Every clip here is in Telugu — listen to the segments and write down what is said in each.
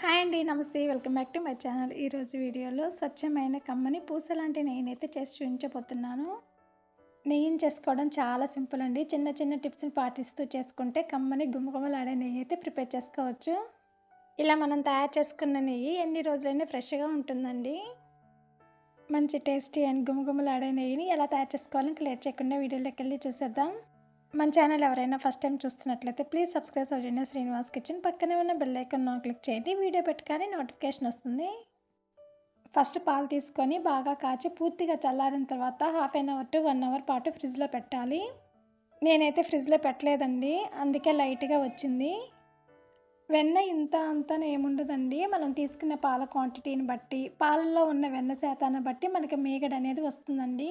హాయ్ అండి నమస్తే. Welcome back to my channel. ఈరోజు వీడియోలో స్వచ్ఛమైన కమ్మని పూస లాంటి నెయ్యినైతే చేసి చూపించబోతున్నాను. నెయ్యిని చేసుకోవడం చాలా సింపుల్ అండి. చిన్న చిన్న టిప్స్ని పాటిస్తూ చేసుకుంటే కమ్మని గుమగుమలాడే నెయ్యి అయితే ప్రిపేర్ చేసుకోవచ్చు. ఇలా మనం తయారు చేసుకున్న నెయ్యి ఎన్ని రోజులైనా ఫ్రెష్గా ఉంటుందండి. మంచి టేస్టీ అండ్ గుమగుమలాడే నెయ్యిని ఎలా తయారు చేసుకోవాలని క్లియర్ చేయకుండా వీడియోలోకి వెళ్ళి చూసేద్దాం. మన ఛానల్ ఎవరైనా ఫస్ట్ టైం చూస్తున్నట్లయితే please subscribe Soujanya Srinivas kitchen పక్కనే ఉన్న బెల్ ఐకాన్ క్లిక్ చేయండి. వీడియో పెట్టగానే నోటిఫికేషన్ వస్తుంది. ఫస్ట్ పాలు తీసుకొని బాగా కాచి పూర్తిగా చల్లారిన తర్వాత half an hour to one hour పాటు ఫ్రిడ్జ్లో పెట్టాలి. నేనైతే ఫ్రిడ్జ్లో పెట్టలేదండి. అందుకే లైట్గా వచ్చింది. వెన్న ఇంత అంతా ఏముండదండి. మనం తీసుకునే పాల క్వాంటిటీని బట్టి పాలల్లో ఉన్న వెన్న శాతాన్ని బట్టి మనకి మీగడ అనేది వస్తుందండి.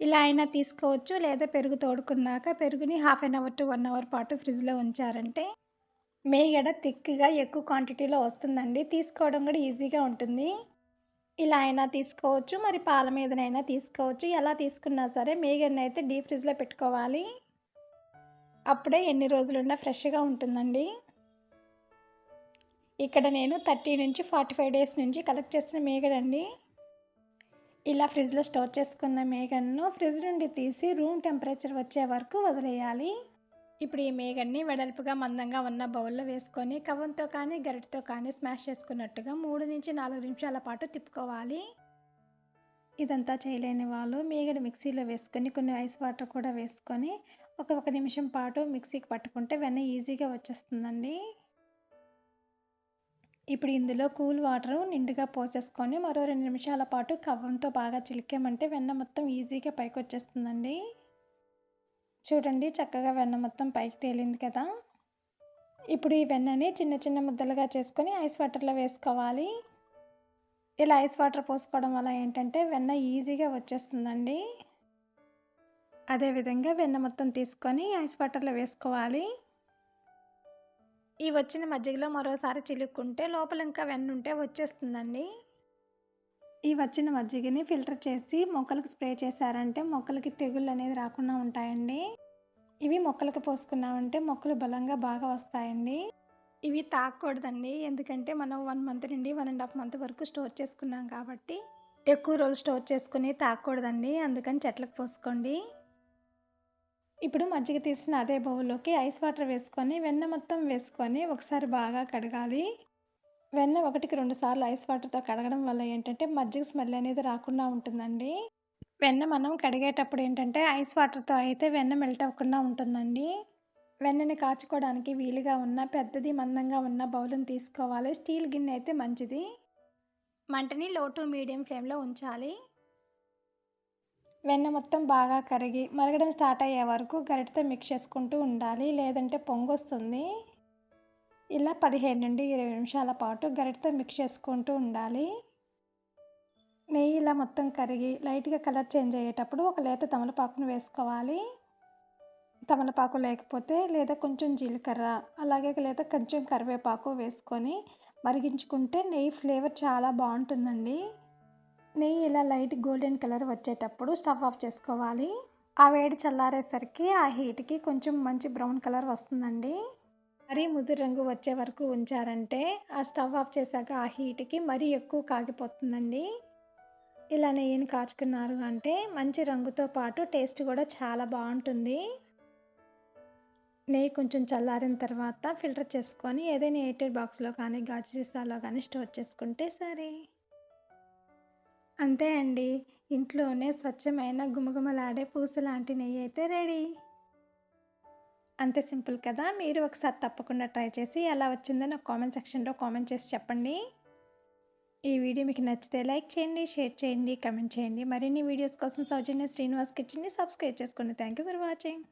ఇలా అయినా తీసుకోవచ్చు. లేదా పెరుగు తోడుకున్నాక పెరుగుని half an hour to one hour పాటు ఫ్రిడ్జ్లో ఉంచారంటే మేగడ థిక్గా ఎక్కువ క్వాంటిటీలో వస్తుందండి. తీసుకోవడం కూడా ఈజీగా ఉంటుంది. ఇలా అయినా తీసుకోవచ్చు. మరి పాల మీదనైనా తీసుకోవచ్చు. ఎలా తీసుకున్నా సరే మేగడని అయితే డీప్ ఫ్రిడ్జ్లో పెట్టుకోవాలి. అప్పుడే ఎన్ని రోజులున్నా ఫ్రెష్గా ఉంటుందండి. ఇక్కడ నేను థర్టీ నుంచి ఫార్టీ ఫైవ్ డేస్ నుంచి కలెక్ట్ చేసిన మేగడండి. ఇలా ఫ్రిడ్జ్లో స్టోర్ చేసుకున్న మేగన్ను ఫ్రిడ్జ్ నుండి తీసి రూమ్ టెంపరేచర్ వచ్చే వరకు వదిలేయాలి. ఇప్పుడు ఈ మేగన్ని వెడల్పుగా మందంగా ఉన్న బౌల్లో వేసుకొని కవంతో కానీ గరిటతో కానీ స్మాష్ చేసుకున్నట్టుగా మూడు నుంచి నాలుగు నిమిషాల పాటు తిప్పుకోవాలి. ఇదంతా చేయలేని వాళ్ళు మేగడ మిక్సీలో వేసుకొని కొన్ని ఐస్ వాటర్ కూడా వేసుకొని ఒక ఒక నిమిషం పాటు మిక్సీకి పట్టుకుంటే వెన్న ఈజీగా వచ్చేస్తుందండి. ఇప్పుడు ఇందులో కూల్ వాటర్ నిండుగా పోసేసుకొని మరో రెండు నిమిషాల పాటు కవ్వంతో బాగా చిలికామంటే వెన్న మొత్తం ఈజీగా పైకి వచ్చేస్తుందండి చూడండి చక్కగా వెన్న మొత్తం పైకి తేలింది కదా. ఇప్పుడు ఈ వెన్నని చిన్న చిన్న ముద్దలుగా చేసుకొని ఐస్ వాటర్లో వేసుకోవాలి. ఇలా ఐస్ వాటర్ పోసుకోవడం వల్ల ఏంటంటే వెన్న ఈజీగా వచ్చేస్తుందండి. అదేవిధంగా వెన్న మొత్తం తీసుకొని ఐస్ వాటర్లో వేసుకోవాలి. ఈ వచ్చిన మజ్జిగలో మరోసారి చిలుక్కుంటే లోపల ఇంకా వెన్న ఉంటే వచ్చేస్తుందండి. ఈ వచ్చిన మజ్జిగని ఫిల్టర్ చేసి మొక్కలకు స్ప్రే చేశారంటే మొక్కలకి తెగుళ్ళు అనేది రాకుండా ఉంటాయండి. ఇవి మొక్కలకు పోసుకున్నామంటే మొక్కలు బలంగా బాగా వస్తాయండి. ఇవి తాగకూడదండి ఎందుకంటే మనం వన్ మంత్ నుండి వన్ అండ్ హాఫ్ మంత్ వరకు స్టోర్ చేసుకున్నాం కాబట్టి ఎక్కువ రోజులు స్టోర్ చేసుకుని తాగకూడదండి అందుకని చెట్లకు పోసుకోండి. ఇప్పుడు మజ్జిగ తీసిన అదే బౌల్లోకి ఐస్ వాటర్ వేసుకొని వెన్న మొత్తం వేసుకొని ఒకసారి బాగా కడగాలి. వెన్న ఒకటికి రెండు సార్లు ఐస్ వాటర్తో కడగడం వల్ల ఏంటంటే మజ్జిగ స్మెల్ అనేది రాకుండా ఉంటుందండి. వెన్న మనం కడిగేటప్పుడు ఏంటంటే ఐస్ వాటర్తో అయితే వెన్న మెల్ట్ అవ్వకుండా ఉంటుందండి. వెన్నని కాచుకోవడానికి వీలుగా ఉన్న పెద్దది మందంగా ఉన్న బౌల్ని తీసుకోవాలి. స్టీల్ గిన్నె అయితే మంచిది. మంటని లో టు మీడియం ఫ్లేమ్లో ఉంచాలి. వెన్న మొత్తం బాగా కరిగి మరగడం స్టార్ట్ అయ్యే వరకు గరిటతో మిక్స్ చేసుకుంటూ ఉండాలి. లేదంటే పొంగొస్తుంది. ఇలా పదిహేను నుండి ఇరవై నిమిషాల పాటు గరిటతో మిక్స్ చేసుకుంటూ ఉండాలి. నెయ్యి ఇలా మొత్తం కరిగి లైట్గా కలర్ చేంజ్ అయ్యేటప్పుడు ఒక లేత తమలపాకును వేసుకోవాలి. తమలపాకు లేకపోతే లేదా కొంచెం జీలకర్ర అలాగే లేదా కొంచెం కరివేపాకు వేసుకొని మరిగించుకుంటే నెయ్యి ఫ్లేవర్ చాలా బాగుంటుందండి. నెయ్యి ఇలా లైట్ గోల్డెన్ కలర్ వచ్చేటప్పుడు స్టవ్ ఆఫ్ చేసుకోవాలి. ఆ వేడి చల్లారేసరికి ఆ హీట్కి కొంచెం మంచి బ్రౌన్ కలర్ వస్తుందండి. మరీ ముదురు రంగు వచ్చే వరకు ఉంచారంటే ఆ స్టవ్ ఆఫ్ చేశాక ఆ హీట్కి మరీ ఎక్కువ కాగిపోతుందండి. ఇలా నెయ్యిని కాచుకున్నారు అంటే మంచి రంగుతో పాటు టేస్ట్ కూడా చాలా బాగుంటుంది. నెయ్యి కొంచెం చల్లారిన తర్వాత ఫిల్టర్ చేసుకొని ఏదైనా ఎయిటెడ్ బాక్స్లో కానీ గాజు సీసాలో కానీ స్టోర్ చేసుకుంటే సరే. అంతే అండి. ఇంట్లోనే స్వచ్ఛమైన గుమగుమలాడే పూస లాంటి నెయ్యి అయితే రెడీ. అంతే సింపుల్ కదా. మీరు ఒకసారి తప్పకుండా ట్రై చేసి ఎలా వచ్చిందో నాకు కామెంట్ సెక్షన్లో కామెంట్ చేసి చెప్పండి. ఈ వీడియో మీకు నచ్చితే లైక్ చేయండి షేర్ చేయండి కమెంట్ చేయండి. మరిన్ని వీడియోస్ కోసం సౌజన్య శ్రీనివాస్ కిచెన్ని సబ్స్క్రైబ్ చేసుకోండి థ్యాంక్ యూ ఫర్ వాచింగ్.